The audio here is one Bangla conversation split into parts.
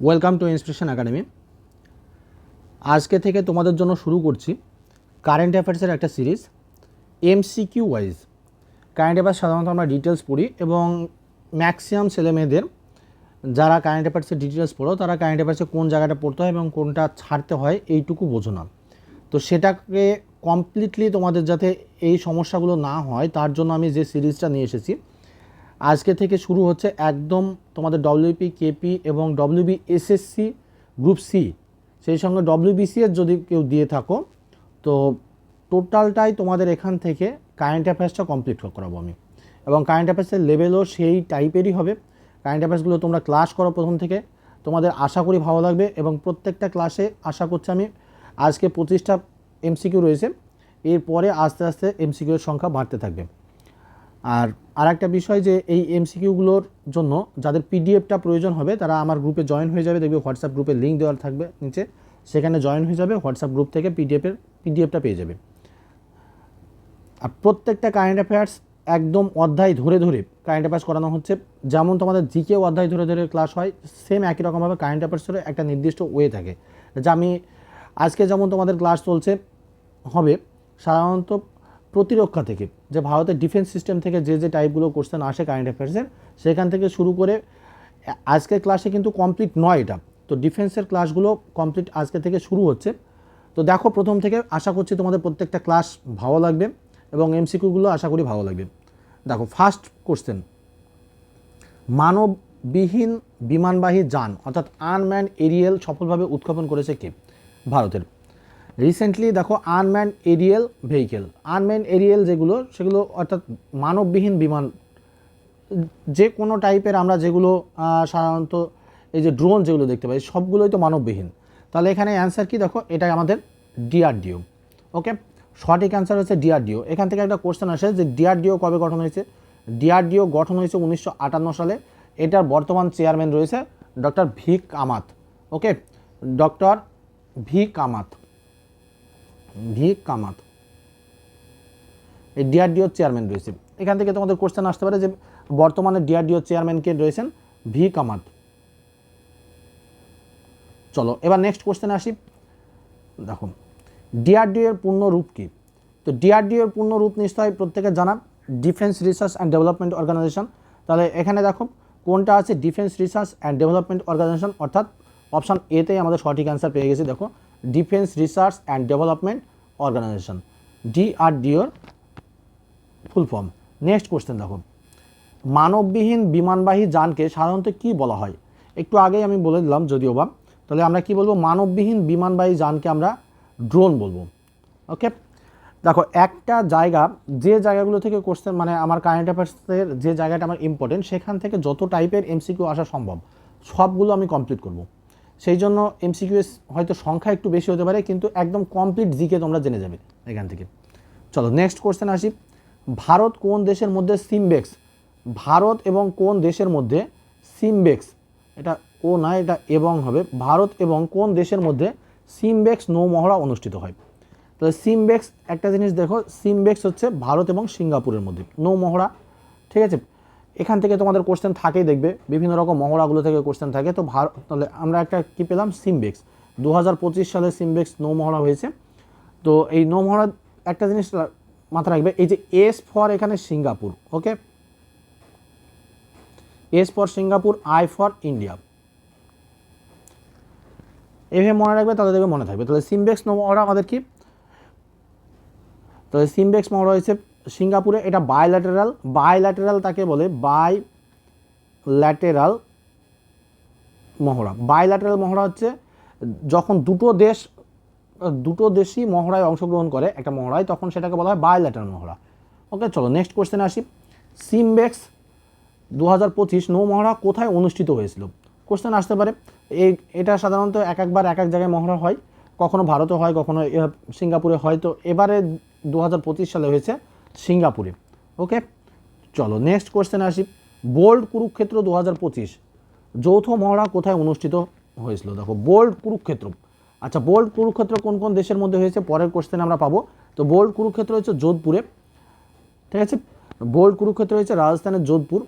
ওয়েলকাম টু ইন্সপিরেশন একাডেমি আজকে থেকে তোমাদের জন্য শুরু করছি কারেন্ট অ্যাফেয়ার্সের একটা series MCQ wise current affairs সাধারণত আমরা ডিটেলস পড়ি এবং ম্যাক্সিমাম ছেলেমেয়েদের যারা কারেন্ট অ্যাফেয়ার্সের ডিটেলস পড়ো, তারা কারেন্ট অ্যাফেয়ার্সে কোন জায়গাটা পড়তে হয় এবং কোনটা ছাড়তে হয় এইটুকু বোঝো না। তো সেটাকে কমপ্লিটলি তোমাদের যাতে এই সমস্যাগুলো না হয়, তার জন্য আমি যে সিরিজটা নিয়ে এসেছি আজকে থেকে শুরু হচ্ছে একদম তোমাদের ডব্লিউপি কেপি এবং ডব্লিউবি এসএসসি গ্রুপ সি সেই সঙ্গে ডব্লিউবিসি এর যদি কেউ দিয়ে থাকো, তো টোটালটাই তোমাদের এখান থেকে কারেন্ট অ্যাফেয়ার্সটা কমপ্লিট করাবো আমি। এবং কারেন্ট অ্যাফেয়ার্সের লেভেলও সেই টাইপেরই হবে। কারেন্ট অ্যাফেয়ার্সগুলো তোমরা ক্লাস করো প্রথম থেকে। তোমাদের আশা করি ভালো লাগবে এবং প্রত্যেকটা ক্লাসে আশা করছি আমি আজকে পঁচিশটা এমসিকিউ রয়েছে। এরপরে আস্তে আস্তে এমসিকিউর সংখ্যা বাড়তে থাকবে। আর আর একটা বিষয় যে এই এমসিকিউগুলোর জন্য যাদের পিডিএফটা প্রয়োজন হবে, তারা আমার গ্রুপে জয়েন হয়ে যাবে। দেখবে হোয়াটসঅ্যাপ গ্রুপে লিঙ্ক দেওয়া থাকবে নিচে। সেখানে জয়েন হয়ে যাবে হোয়াটসঅ্যাপ গ্রুপ থেকে পিডিএফের পিডিএফটা পেয়ে যাবে। আর প্রত্যেকটা কারেন্ট অ্যাফেয়ার্স একদম অধ্যায় ধরে ধরে কারেন্ট অ্যাফেয়ার্স করানো হচ্ছে। যেমন তোমাদের জিকে অধ্যায় ধরে ধরে ক্লাস হয় সেম একই রকমভাবে কারেন্ট অ্যাফেয়ার্সেরও একটা নির্দিষ্ট ওয়ে থাকে। যা আমি আজকে যেমন তোমাদের ক্লাস চলছে, হবে, সাধারণত প্রতিরক্ষা থেকে, যে ভারতের ডিফেন্স সিস্টেম থেকে যে যে টাইপগুলো কোশ্চেন আসে কারেন্ট অ্যাফেয়ার্সের সেখান থেকে শুরু করে, আজকের ক্লাসে কিন্তু কমপ্লিট নয় এটা। তো ডিফেন্সের ক্লাসগুলো কমপ্লিট আজকে থেকে শুরু হচ্ছে। তো দেখো প্রথম থেকে আশা করছি তোমাদের প্রত্যেকটা ক্লাস ভালো লাগবে এবং এমসিকিউগুলো আশা করি ভালো লাগবে। দেখো ফার্স্ট কোশ্চেন মানববিহীন বিমানবাহী যান, অর্থাৎ আনম্যান এরিয়েল সফলভাবে উৎক্ষেপণ করেছে কে? ভারতের। রিসেন্টলি দেখো unmanned aerial vehicle unmanned aerial যেগুলো, সেগুলো অর্থাৎ মানববিহীন বিমান। যে কোনো টাইপের আমরা যেগুলো সাধারণত এই যে ড্রোন যেগুলো দেখতে পাই, সবগুলোই তো মানববিহীন। তাহলে এখানে অ্যান্সার কি দেখো? এটা আমাদের ডিআরডিও ওকে সঠিক অ্যান্সার হচ্ছে ডিআরডিও এখান থেকে একটা কোশ্চেন আসে যে ডিআরডিও কবে গঠন হয়েছে? ডিআরডিও গঠন হয়েছে উনিশশো আটান্ন সালে। এটার বর্তমান চেয়ারম্যান রয়েছে doctor V Kamat okay doctor V Kamat V Kamat. এই ডিআরডিও চেয়ারম্যান রয়েছে এখান থেকে তোমাদের কোশ্চেন আসতে পারে যে বর্তমানে ডিআরডিও চেয়ারম্যান কে রয়েছেন? ভি কামাত। চলো, এবার নেক্সট কোশ্চেনে আসি। দেখো, ডিআরডিও এর পূর্ণ রূপ কী? তো ডিআরডিও এর পূর্ণ রূপ নিশ্চয়ই প্রত্যেকের জানা defence research and development organisation তাহলে এখানে দেখো, কোনটা আছে? Defence research and development organisation অর্থাৎ অপশান এতেই আমাদের সঠিক অ্যান্সার পেয়ে গেছি, দেখো। Defence research and development organisation ডিআরডিওর full form next question দেখো। মানববিহীন বিমানবাহী যানকে সাধারণত কি বলা হয়? একটু আগেই আমি বলে দিলাম, যদিও বা। তাহলে আমরা কি বলব? মানববিহীন বিমানবাহী যানকে আমরা ড্রোন বলব। ওকে দেখো, একটা জায়গা, যে জায়গাগুলো থেকে কোশ্চেন মানে আমার কারেন্ট অ্যাফেয়ার্সের যে জায়গাটা আমার ইম্পর্টেন্ট সেখান থেকে যত টাইপের এমসিকিউ আসা সম্ভব, সবগুলো আমি কমপ্লিট করব। সেই জন্য এমসিকিউ হয়তো সংখ্যা একটু বেশি হতে পারে, কিন্তু একদম কমপ্লিট জিকে তোমরা জেনে যাবে এখান থেকে। চলো নেক্সট কোশ্চেন আসি। ভারত কোন দেশের মধ্যে সিমবেক্স ভারত এবং কোন দেশের মধ্যে সিমবেক্স এটা ও না, এটা এবং হবে। ভারত এবং কোন দেশের মধ্যে সিমবেক্স নৌমহড়া অনুষ্ঠিত হয়? তাহলে সিমবেক্স একটা জিনিস দেখো সিমবেক্স হচ্ছে ভারত এবং সিঙ্গাপুরের মধ্যে নৌমহড়া, ঠিক আছে? এখান থেকে তোমাদের কোশ্চেন থাকেই দেখবে। বিভিন্ন রকম মহড়াগুলো থেকে কোশ্চেন থাকে। তো ভারত তাহলে আমরা একটা কী পেলাম? সিমবেক্স দু হাজার পঁচিশ সালে সিমবেক্স নৌ মহড়া হয়েছে। তো এই নৌ মহড়া একটা জিনিস মাথা রাখবে, এই যে এস ফর এখানে Singapore okay S for Singapore I for India এভাবে মনে রাখবে, তাহলে দেখবে মনে থাকবে। তাহলে সিমবেক্স মহড়া আমাদের কি? তাহলে সিমবেক্স মহড়া হয়েছে সিঙ্গাপুরে এটা বায়োল্যাটেরাল বায়োল্যাটেরাল তাকে বলে বাই ল্যাটেরাল মহড়া। বায়োল্যাটেরাল মহড়া হচ্ছে যখন দুটো দেশ, দুটো দেশই মহড়ায় অংশগ্রহণ করে একটা মহড়ায়, তখন সেটাকে বলা হয় বায়োল্যাটেরাল মহড়া। ওকে চলো নেক্সট কোশ্চেনে আসি। সিমবেক্স দু হাজার পঁচিশ নৌ মহড়া কোথায় অনুষ্ঠিত হয়েছিল? কোশ্চেন আসতে পারে। এই, এটা সাধারণত এক একবার এক এক জায়গায় মহড়া হয়। কখনো ভারতে হয়, কখনো সিঙ্গাপুরে হয়। তো এবারে দু হাজার পঁচিশ সালে হয়েছে। সিঙ্গাপুরে। ওকে? চলো নেক্সট কোয়েশ্চেন আসি। বোল্ড কুরুক্ষেত্র দু হাজার পঁচিশ, যৌথ মহড়া কোথায় অনুষ্ঠিত হয়েছিল? দেখো, বোল্ড কুরুক্ষেত্র। আচ্ছা বোল্ড কুরুক্ষেত্র কোন কোন দেশের মধ্যে হয়েছে? পরের কোশ্চেনে আমরা পাবো। তো বোল্ড কুরুক্ষেত্র হচ্ছে যোধপুরে। ঠিক আছে? বোল্ড কুরুক্ষেত্র হয়েছে রাজস্থানের যোধপুর।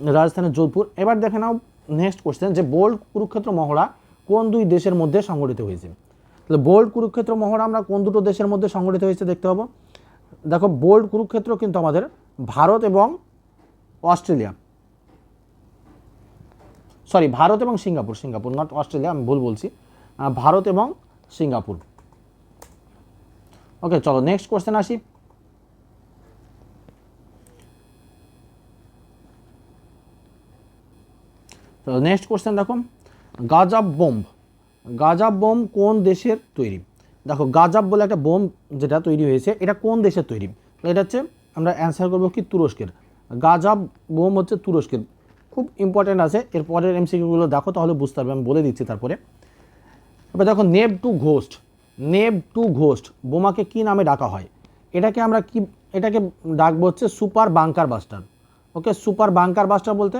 রাজস্থানের যোধপুর। এবার দেখে নাও নেক্সট কোশ্চেন যে বোল্ড কুরুক্ষেত্র মহড়া কোন দুই দেশের মধ্যে সংগঠিত হয়েছে? তাহলে বোল্ড কুরুক্ষেত্র মহড়া আমরা কোন দুটো দেশের মধ্যে সংগঠিত হয়েছে দেখতে পাবো। দেখো বোল্ড কুরুক্ষেত্র কিন্তু আমাদের ভারত এবং অস্ট্রেলিয়া। সরি ভারত এবং সিঙ্গাপুর সিঙ্গাপুর নট অস্ট্রেলিয়া, আমি ভুল বলছি। ভারত এবং সিঙ্গাপুর। ওকে চলো নেক্সট কোশ্চেন আসি। নেক্সট কোশ্চেন দেখো। গাজাব বোম্ব। গাজাব বোম কোন দেশের তৈরি? দেখো গাজাব বলে একটা বোম যেটা তৈরি হয়েছে, এটা কোন দেশের তৈরি? এটা হচ্ছে আমরা অ্যান্সার করব কি তুরস্কের। গাজাব বোম হচ্ছে তুরস্কের। খুব ইম্পর্টেন্ট আছে, এর পরের এমসিকিউগুলো দেখো, তাহলে বুঝতে পারবে, আমি বলে দিচ্ছি তারপরে। এবার দেখো NEB two ghost NEB two ghost, বোমাকে কি নামে ডাকা হয়? এটাকে আমরা কি, এটাকে ডাকবো হচ্ছে super bunker buster. Okay, super bunker buster বলতে,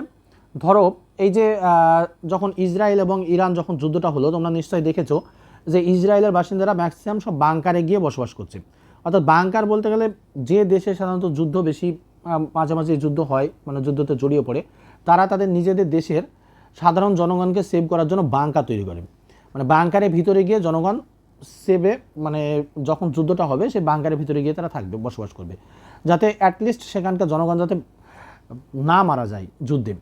ধরো এই যে যখন ইসরায়েল এবং ইরান যখন যুদ্ধটা হলো, তোমরা নিশ্চয়ই দেখেছ যে ইসরায়েলের বাসিন্দারা ম্যাক্সিমাম সব বাংকারে গিয়ে বসবাস করছে। অর্থাৎ বাংকার বলতে গেলে যে দেশে সাধারণত যুদ্ধ বেশি মাঝে মাঝে যুদ্ধ হয় মানে যুদ্ধতে জড়িয়ে পড়ে, তারা তাদের নিজেদের দেশের সাধারণ জনগণকে সেভ করার জন্য বাংকার তৈরি করে। মানে বাংকারের ভিতরে গিয়ে জনগণ সেভে মানে যখন যুদ্ধটা হবে, সেই বাংকারের ভিতরে গিয়ে তারা থাকবে, বসবাস করবে। যাতে অ্যাটলিস্ট সেখানকার জনগণ যাতে না মারা যায় যুদ্ধে।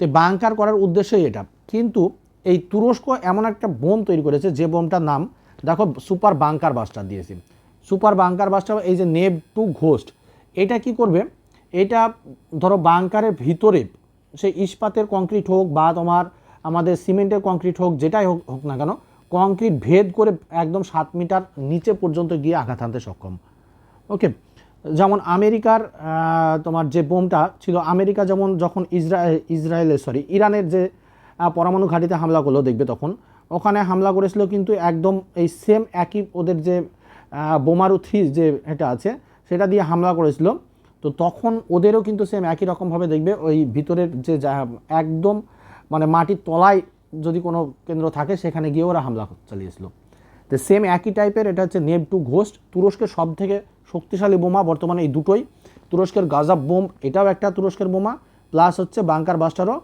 তো বাংকার করার উদ্দেশ্যই এটা। কিন্তু এই তুরস্ক এমন একটা বোম তৈরি করেছে যে বোমটার নাম, দেখো, সুপার বাংকার বাস্টার দিয়েছে। সুপার বাংকার বাস্টার এই যে নেভ টু ঘোস্ট, এটা কি করবে? এটা, ধরো, বাংকারের ভিতরে, সে ইস্পাতের কংক্রিট হোক বা তোমার আমাদের সিমেন্টের কংক্রিট হোক, যেটাই হোক হোক না কেন, কংক্রিট ভেদ করে একদম সাত মিটার নিচে পর্যন্ত গিয়ে আঘাত হানতে সক্ষম। ওকে, যেমন আমেরিকার তোমার যে বোমটা ছিল, আমেরিকা যেমন যখন ইসরায়েল ইসরায়েলের সরি ইরানের যে পরমাণু ঘাঁটিতে হামলা করল দেখবে তখন। ওখানে হামলা করেছিল কিন্তু একদম এই সেম একই ওদের যে বোমারু থ্রি যে এটা আছে, সেটা দিয়ে হামলা করেছিল। তো তখন ওদেরও কিন্তু সেম একই রকমভাবে দেখবে ওই ভিতরের যে একদম মানে মাটির তলায় যদি কোনো কেন্দ্র থাকে, সেখানে গিয়ে ওরা হামলা চালিয়েছিল। তো সেম একই টাইপের এটা হচ্ছে নেভ টু ঘোস্ট তুরস্কের সব থেকে শক্তিশালী বোমা বর্তমানে এই দুটোই। তুরস্কের গাজাব বোম এটাও একটা তুরস্কের বোমা প্লাস হচ্ছে বাংকার বাস্টারও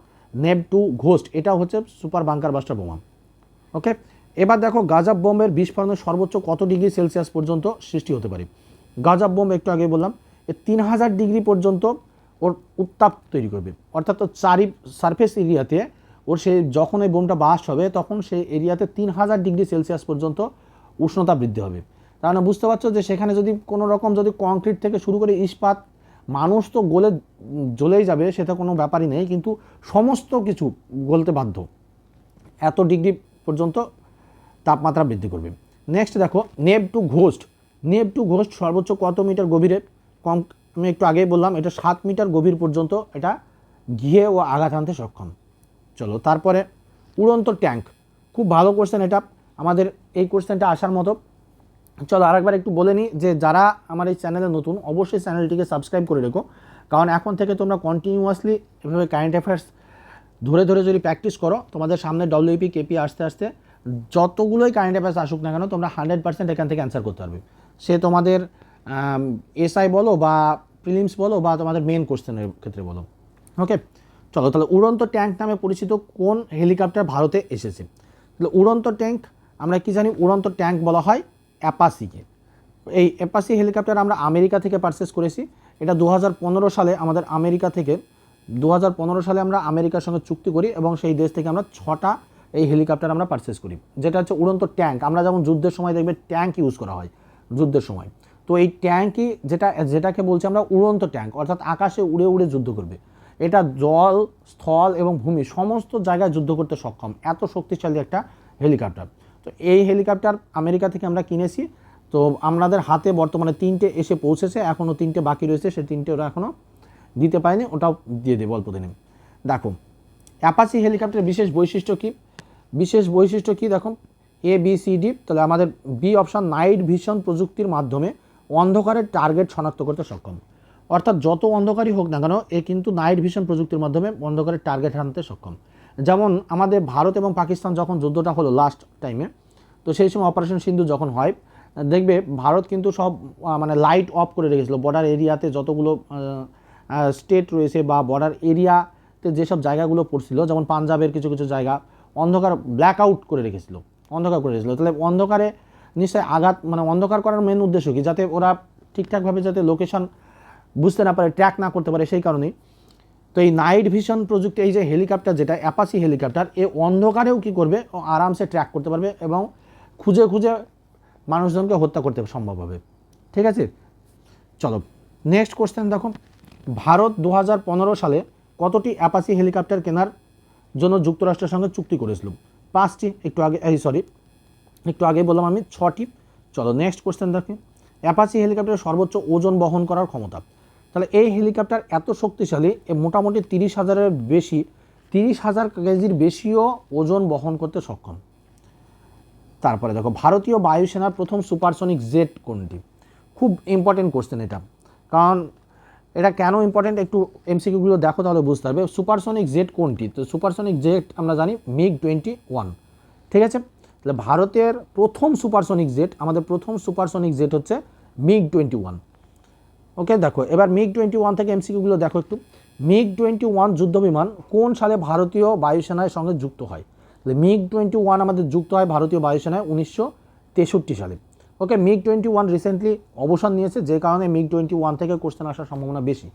নেভ টু ঘোস্ট এটাও হচ্ছে সুপার বাংকার বাস্টার বোমা। ওকে? এবার দেখো গাজাব বোমের বিস্ফোরণের সর্বোচ্চ কত ডিগ্রি সেলসিয়াস পর্যন্ত সৃষ্টি হতে পারে? গাজাব বোম একটু আগে বললাম, এ তিন হাজার ডিগ্রি পর্যন্ত ওর উত্তাপ তৈরি করবে। অর্থাৎ চারি সারফেস এরিয়াতে ওর সে যখন এই বোমটা বাস্ট হবে, তখন সেই এরিয়াতে তিন হাজার ডিগ্রি সেলসিয়াস পর্যন্ত উষ্ণতা বৃদ্ধি হবে। তার বুঝতে পারছ যে সেখানে যদি কোনো রকম যদি কংক্রিট থেকে শুরু করে ইস্পাত মানুষ তো গলে জ্বলেই যাবে, সেটা কোনো ব্যাপারই নেই, কিন্তু সমস্ত কিছু গলতে বাধ্য। এত ডিগ্রি পর্যন্ত তাপমাত্রা বৃদ্ধি করবে। নেক্সট দেখো NEB two ghost. NEB two ghost সর্বোচ্চ কত মিটার গভীরে? কম, আমি একটু আগেই বললাম, এটা সাত মিটার গভীর পর্যন্ত এটা গিয়ে ও আঘাত আনতে সক্ষম। চলো, তারপরে উড়ন্ত ট্যাঙ্ক। খুব ভালো কোশ্চেন এটা। আমাদের এই কোশ্চেনটা আসার মতো। চলো আরেকবার একটু বলে নিই যে যারা আমার এই চ্যানেলে নতুন, অবশ্যই চ্যানেলটিকে সাবস্ক্রাইব করে রেখো। কারণ এখন থেকে তোমরা কন্টিনিউয়াসলি এভাবে কারেন্ট অ্যাফেয়ার্স ধরে ধরে যদি প্র্যাকটিস করো, তোমাদের সামনে ডব্লিউপি কেপি আসতে আসতে যতগুলোই কারেন্ট অ্যাফেয়ার্স আসুক না কেন, তোমরা হান্ড্রেড পার্সেন্ট এখান থেকে অ্যান্সার করতে পারবে। সে তোমাদের এসআই বলো বা প্রিলিমস বলো বা তোমাদের মেন কোশ্চেনের ক্ষেত্রে বলো। ওকে চলো, তাহলে উড়ন্ত ট্যাঙ্ক নামে পরিচিত কোন হেলিকপ্টার ভারতে এসেছে? তাহলে উড়ন্ত ট্যাঙ্ক আমরা কি জানি? উড়ন্ত ট্যাঙ্ক বলা হয় অ্যাপাসিকে। এই অ্যাপাসি হেলিকপ্টার আমরা আমেরিকা থেকে পারচেস করেছি। এটা দু হাজার পনেরো সালে আমাদের আমেরিকা থেকে দু হাজার পনেরো সালে আমরা আমেরিকার সঙ্গে চুক্তি করি এবং সেই দেশ থেকে আমরা ছটা এই হেলিকপ্টার আমরা পারচেস করি। যেটা হচ্ছে উড়ন্ত ট্যাঙ্ক। আমরা যেমন যুদ্ধের সময় দেখবে ট্যাঙ্ক ইউজ করা হয়, যুদ্ধের সময়। তো এই ট্যাঙ্কই যেটা, যেটাকে বলছি আমরা উড়ন্ত ট্যাঙ্ক, অর্থাৎ আকাশে উড়ে উড়ে যুদ্ধ করবে। এটা জল, স্থল এবং ভূমি, সমস্ত জায়গায় যুদ্ধ করতে সক্ষম। এত শক্তিশালী একটা হেলিকপ্টার। তো এই হেলিকপ্টার আমেরিকা থেকে আমরা কিনেছি। তো আমাদের হাতে বর্তমানে তিনটে এসে পৌঁছেছে এখনও তিনটে বাকি রয়েছে, সে তিনটে ওরা এখনও দিতে পারেনি, ওটাও দিয়ে দেবো অল্প দিনে। দেখো, অ্যাপাচি হেলিকপ্টারের বিশেষ বৈশিষ্ট্য কী? বিশেষ বৈশিষ্ট্য কী? দেখো এ বি সি ডি তাহলে আমাদের বি অপশান নাইট ভিশন প্রযুক্তির মাধ্যমে অন্ধকারের টার্গেট শনাক্ত করতে সক্ষম। অর্থাৎ যত অন্ধকারই হোক না কেন, এ কিন্তু নাইট ভিশন প্রযুক্তির মাধ্যমে অন্ধকারের টার্গেট আনতে সক্ষম। যেমন আমাদের ভারত এবং পাকিস্তান যখন যুদ্ধটা হলো লাস্ট টাইমে তো সেই সময় অপারেশন সিন্ধু যখন হয়, দেখবে ভারত কিন্তু সব মানে লাইট অফ করে রেখেছিল। বর্ডার এরিয়াতে যতগুলো স্টেট রয়েছে বা বর্ডার এরিয়াতে যেসব জায়গাগুলো পড়ছিল, যেমন পাঞ্জাবের কিছু কিছু জায়গা, অন্ধকার ব্ল্যাক আউট করে রেখেছিল। অন্ধকার করে রেখেছিল। তাহলে অন্ধকারে নিশ্চয়ই আঘাত মানে অন্ধকার করার মেন উদ্দেশ্য কি? যাতে ওরা ঠিকঠাকভাবে যাতে লোকেশন বুঝতে না পারে ট্র্যাক না করতে পারে, সেই কারণেই। তো এই নাইট ভিশন প্রযুক্তি এই যে হেলিকপ্টার যেটা অ্যাপাসি হেলিকপ্টার এ অন্ধকারেও কি করবে আরামসে ট্র্যাক করতে পারবে এবং খুঁজে খুঁজে মানুষজনকে হত্যা করতে সম্ভব হবে। ঠিক আছে? চলো নেক্সট কোশ্চেন দেখো। ভারত দু হাজার পনেরো সালে কতটি অ্যাপাসি হেলিকপ্টার কেনার জন্য যুক্তরাষ্ট্রের সঙ্গে চুক্তি করেছিল? পাঁচটি, একটু আগে, এই সরি একটু আগে বললাম আমি, ছটি। চলো নেক্সট কোশ্চেন দেখি। অ্যাপাসি হেলিকপ্টারের সর্বোচ্চ ওজন বহন করার ক্ষমতা। তাহলে এই হেলিকপ্টার এত শক্তিশালী মোটামুটি তিরিশ হাজারের বেশি, তিরিশ হাজার কেজির বেশিও ওজন বহন করতে সক্ষম। তারপরে দেখো, ভারতীয় বায়ুসেনার প্রথম সুপারসনিক জেট কোনটি? খুব ইম্পর্টেন্ট কোশ্চেন এটা। কারণ এটা কেন ইম্পর্টেন্ট একটু এমসিকিউগুলো দেখো তাহলে বুঝতে পারবে। সুপারসনিক জেট কোনটি? তো সুপারসনিক জেট আমরা জানি মিগ টোয়েন্টি ওয়ান ঠিক আছে? তাহলে ভারতের প্রথম সুপারসনিক জেট, আমাদের প্রথম সুপারসনিক জেট হচ্ছে মিগ টোয়েন্টি ওয়ান ওকে দেখো, এবার মিগ টোয়েন্টি ওয়ান থেকে এমসিকিউগুলো দেখো একটু। মিগ টোয়েন্টি ওয়ান যুদ্ধবিমান কোন সালে ভারতীয় বায়ুসেনার সঙ্গে যুক্ত হয়? তাহলে মিগ টোয়েন্টি ওয়ান আমাদের যুক্ত হয় ভারতীয় বায়ুসেনায় উনিশশো তেষট্টি সালে। Okay MiG twenty one recently অবসান নিয়েছে, যে কারণে মিগ টোয়েন্টি ওয়ান থেকে কোশ্চেন আসার সম্ভাবনা বেশি।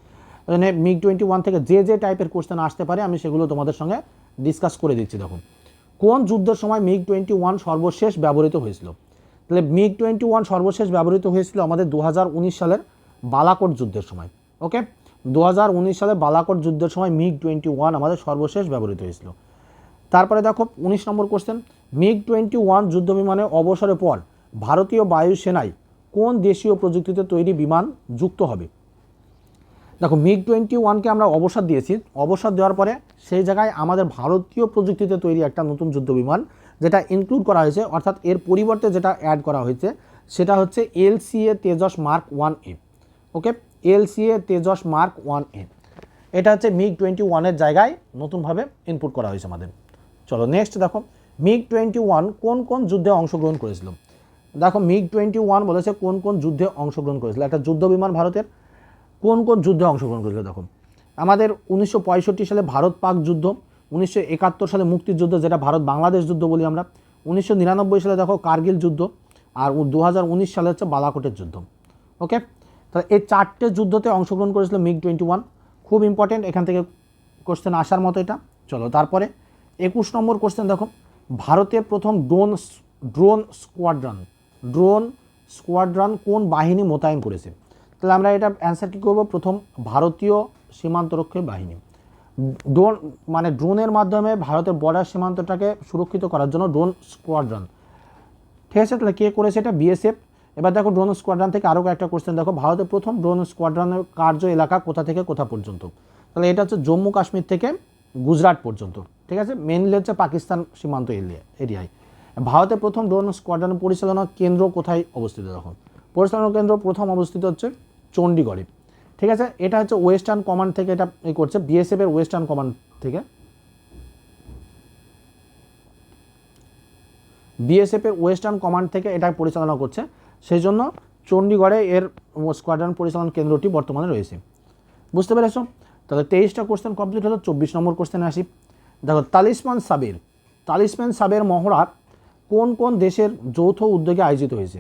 মানে মিগ টোয়েন্টি ওয়ান থেকে যে যে টাইপের কোশ্চেন আসতে পারে, আমি সেগুলো তোমাদের সঙ্গে ডিসকাস করে দিচ্ছি, দেখুন। কোন যুদ্ধের সময় মিগ টোয়েন্টি ওয়ান সর্বশেষ ব্যবহৃত হয়েছিল? তাহলে মিগ টোয়েন্টি ওয়ান সর্বশেষ ব্যবহৃত হয়েছিল আমাদের দু হাজার উনিশ সালের বালাকোট যুদ্ধের সময় ওকে দু হাজার উনিশ সালে বালাকোট যুদ্ধের সময় মিগ টোয়েন্টি ওয়ান আমাদের সর্বশেষ ব্যবহৃত হয়েছিল। তারপরে দেখো, উনিশ নম্বর কোশ্চেন মিগ টোয়েন্টি ওয়ান যুদ্ধ বিমানের অবসরের পর ভারতীয় বায়ুসেনায় কোন দেশীয় প্রযুক্তিতে তৈরি বিমান যুক্ত হবে? দেখো, মিগ টোয়েন্টি ওয়ানকে আমরা অবসর দিয়েছি। অবসর দেওয়ার পরে সেই জায়গায় আমাদের ভারতীয় প্রযুক্তিতে তৈরি একটা নতুন যুদ্ধ বিমান, যেটা ইনক্লুড করা হয়েছে, অর্থাৎ এর পরিবর্তে যেটা অ্যাড করা হয়েছে, সেটা হচ্ছে LCA Tejas Mark one A. Okay? LCA Tejas Mark one A এটা হচ্ছে মিগ টোয়েন্টি ওয়ানের জায়গায় নতুনভাবে ইনপুট করা হয়েছে আমাদের। চলো নেক্সট দেখো, মিগ টোয়েন্টি ওয়ান কোন কোন যুদ্ধে অংশগ্রহণ করেছিল? দেখো, মিগ টোয়েন্টি ওয়ান বলেছে কোন কোন যুদ্ধে অংশগ্রহণ করেছিল। একটা যুদ্ধ বিমান ভারতের। কোন কোন যুদ্ধে অংশগ্রহণ করেছিল দেখো? আমাদের উনিশশো পঁয়ষট্টি সালে ভারত পাক যুদ্ধ, উনিশশো একাত্তর সালে মুক্তিযুদ্ধ, যেটা ভারত বাংলাদেশ যুদ্ধ বলি আমরা, উনিশশো নিরানব্বই সালে দেখো কার্গিল যুদ্ধ, আর দু সালে হচ্ছে বালাকোটের যুদ্ধ। ওকে? তাহলে এই চারটে যুদ্ধতে অংশগ্রহণ করেছিল মিগ টোয়েন্টি ওয়ান। খুব ইম্পর্টেন্ট এখান থেকে কোশ্চেন আসার মতো এটা। চলো, তারপরে একুশ নম্বর কোশ্চেন দেখো। ভারতের প্রথম drone drone squadron drone squadron কোন বাহিনী মোতায়েন করেছে? তাহলে আমরা এটা অ্যান্সার কী করব? প্রথম ভারতীয় সীমান্তরক্ষী বাহিনী। ড্রোন মানে ড্রোনের মাধ্যমে ভারতের বর্ডার সীমান্তটাকে সুরক্ষিত করার জন্য ড্রোন স্কোয়াড্রন ঠিক আছে, তাহলে কে করেছে এটা? বিএসএফ এবার দেখো ড্রোন স্কোয়াড্রন থেকে আরও একটা কোশ্চেন দেখো। ভারতের প্রথম ড্রোন স্কোয়াড্রনের কার্য এলাকা কোথা থেকে কোথা পর্যন্ত? তাহলে এটা হচ্ছে জম্মু কাশ্মীর থেকে গুজরাট পর্যন্ত, ঠিক আছে? মেনলি হচ্ছে পাকিস্তান সীমান্ত এরিয়া, এরিয়ায়। ভারতের প্রথম ড্রোন স্কোয়াড্রান পরিচালনা কেন্দ্র কোথায় অবস্থিত দেখো? পরিচালনা কেন্দ্র প্রথম অবস্থিত হচ্ছে চণ্ডীগড়ে, ঠিক আছে? এটা হচ্ছে ওয়েস্টার্ন কমান্ড থেকে এটা করছে বিএসএফ এর ওয়েস্টার্ন কমান্ড থেকে। বিএসএফ এর ওয়েস্টার্ন কমান্ড থেকে এটা পরিচালনা করছে। সেই জন্য চণ্ডীগড়ে এর স্কোয়াড্রন পরিচালন কেন্দ্রটি বর্তমানে রয়েছে। বুঝতে পেরেছ? তাহলে তেইশটা কোশ্চেন কমপ্লিট হলো, চব্বিশ নম্বর কোশ্চেনে আসি। দেখো তালিসমান সাবের তালিসমান সাবের মহড়া কোন কোন দেশের যৌথ উদ্যোগে আয়োজিত হয়েছে?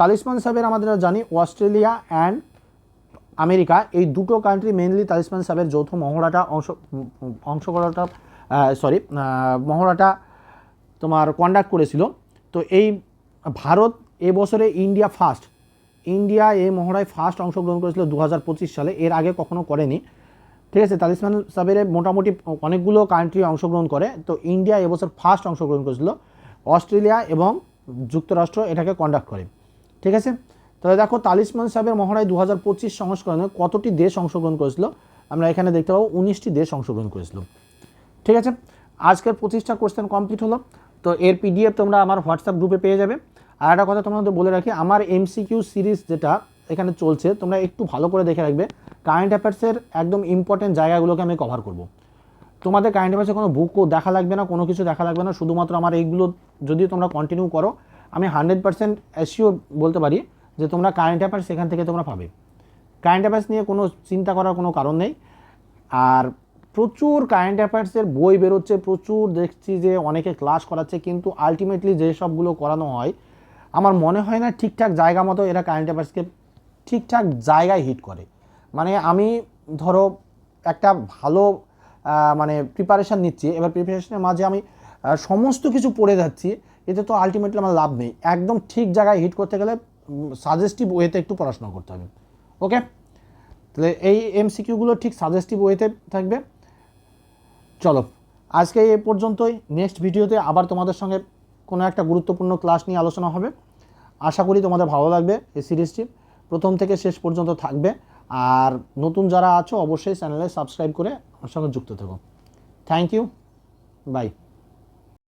তালিসমান সাবের আমাদের জানি, অস্ট্রেলিয়া অ্যান্ড আমেরিকা, এই দুটো কান্ট্রি মেনলি তালিসমান সাহেবের যৌথ মহড়াটা অংশ অংশ করাটা সরি মহড়াটা তোমার কন্ডাক্ট করেছিল। তো এই ভারত এবছরে ইন্ডিয়া ফার্স্ট। ইন্ডিয়া এই মহড়ায় ফার্স্ট অংশগ্রহণ করেছিল দু হাজার পঁচিশ সালে, এর আগে কখনো করেনি। ঠিক আছে তালিসমান সাবেরে মোটামুটি অনেকগুলো কান্ট্রি অংশগ্রহণ করে, তো ইন্ডিয়া এবছর ফার্স্ট অংশগ্রহণ করেছিল অস্ট্রেলিয়া এবং যুক্তরাষ্ট্র এটাকে কন্ডাক্ট করে। ঠিক আছে তাহলে দেখো তালিসমান সাহেবের মহড়ায় দু হাজার পঁচিশ সংস্করণে কতটি দেশ অংশগ্রহণ করেছিল? আমরা এখানে দেখতে পাবো উনিশটি দেশ অংশগ্রহণ করেছিল। ঠিক আছে, আজকের পঁচিশটা কোশ্চেন কমপ্লিট হলো, তো এর পিডিএফ তোমরা আমার হোয়াটসঅ্যাপ গ্রুপে পেয়ে যাবে। আর একটা কথা তোমাদের বলে রাখি, আমার এমসিকিউ সিরিজ যেটা এখানে চলছে, তোমরা একটু ভালো করে দেখে রাখবে। কারেন্ট অ্যাফেয়ার্সের একদম ইম্পর্টেন্ট জায়গাগুলোকে আমি কভার করব। তোমাদের কারেন্ট অ্যাফেয়ার্সে কোনো বুকও দেখা লাগবে না, কোনো কিছু দেখা লাগবে না, শুধুমাত্র আমার এইগুলো যদি তোমরা কন্টিনিউ করো, আমি হান্ড্রেড পার্সেন্ট অ্যাসিওর বলতে পারি যে তোমরা কারেন্ট অ্যাফেয়ার্স সেখান থেকে তোমরা পাবে। কারেন্ট অ্যাফেয়ার্স নিয়ে কোনো চিন্তা করার কোনো কারণ নেই। আর প্রচুর কারেন্ট অ্যাফেয়ার্সের বই বেরোচ্ছে, প্রচুর দেখছি যে অনেকে ক্লাস করাচ্ছে, কিন্তু আলটিমেটলি যে সবগুলো করানো হয় আমার মনে হয় না ঠিকঠাক জায়গা মতো এরা কারেন্ট অ্যাফেয়ার্সকে ঠিকঠাক জায়গায় হিট করে। মানে আমি ধরো একটা ভালো মানে প্রিপারেশান নিচ্ছি, এবার প্রিপারেশনের মাঝে আমি সমস্ত কিছু পড়ে যাচ্ছি, এতে তো আলটিমেটলি আমার লাভ নেই। একদম ঠিক জায়গায় হিট করতে গেলে সাজেস্টিভ ওয়েতে একটু পড়াশোনা করতে হবে। ওকে তাহলে এই এমসিকিউগুলো ঠিক সাজেস্টিভ ওয়েতে থাকবে। চলো, আজকে এ পর্যন্তই। নেক্সট ভিডিওতে আবার তোমাদের সঙ্গে কোনো একটা গুরুত্বপূর্ণ ক্লাস নিয়ে আলোচনা হবে। আশা করি তোমাদের ভালো লাগবে এই সিরিজটি। প্রথম থেকে শেষ পর্যন্ত থাকবে। আর নতুন যারা আছো, অবশ্যই চ্যানেলে সাবস্ক্রাইব করে আমার সঙ্গে যুক্ত থেকো। Thank you by